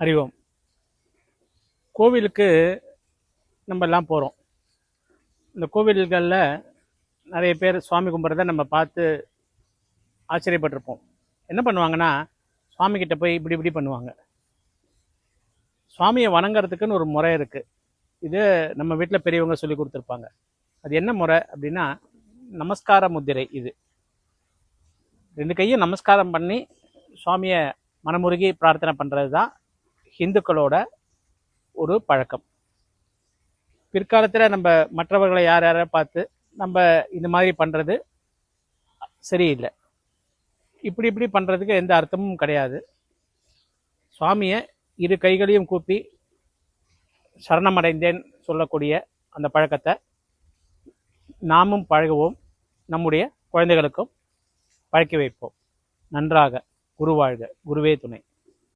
அறிவோம். கோவிலுக்கு நம்ம எல்லாம் போகிறோம் இந்த கோவில்களில் நிறைய பேர் சுவாமி கும்பிட்றத நம்ம பார்த்து ஆச்சரியப்பட்டிருப்போம். என்ன பண்ணுவாங்கன்னா சுவாமிக்கிட்ட போய் இப்படி இப்படி பண்ணுவாங்க. சுவாமியை வணங்குறதுக்குன்னு ஒரு முறை இருக்குது இது நம்ம வீட்டில் பெரியவங்க சொல்லி கொடுத்துருப்பாங்க. அது என்ன முறை அப்படின்னா நமஸ்கார முத்திரை இது. ரெண்டு கையும் நமஸ்காரம் பண்ணி சுவாமியை மனமுருகி பிரார்த்தனை பண்ணுறது தான் ஹிந்துக்களோட ஒரு பழக்கம். பிற்காலத்தில் நம்ம மற்றவர்களை யார் யாரை பார்த்து நம்ம இந்த மாதிரி பண்ணுறது சரியில்லை. இப்படி இப்படி பண்ணுறதுக்கு எந்த அர்த்தமும் கிடையாது. சுவாமியை இரு கைகளையும் கூப்பி சரணமடைந்தேன் சொல்லக்கூடிய அந்த பழக்கத்தை நாமும் பழகுவோம். நம்முடைய குழந்தைகளுக்கும் பழக்கி வைப்போம். நன்றாக குருவாழ்க. குருவே துணை.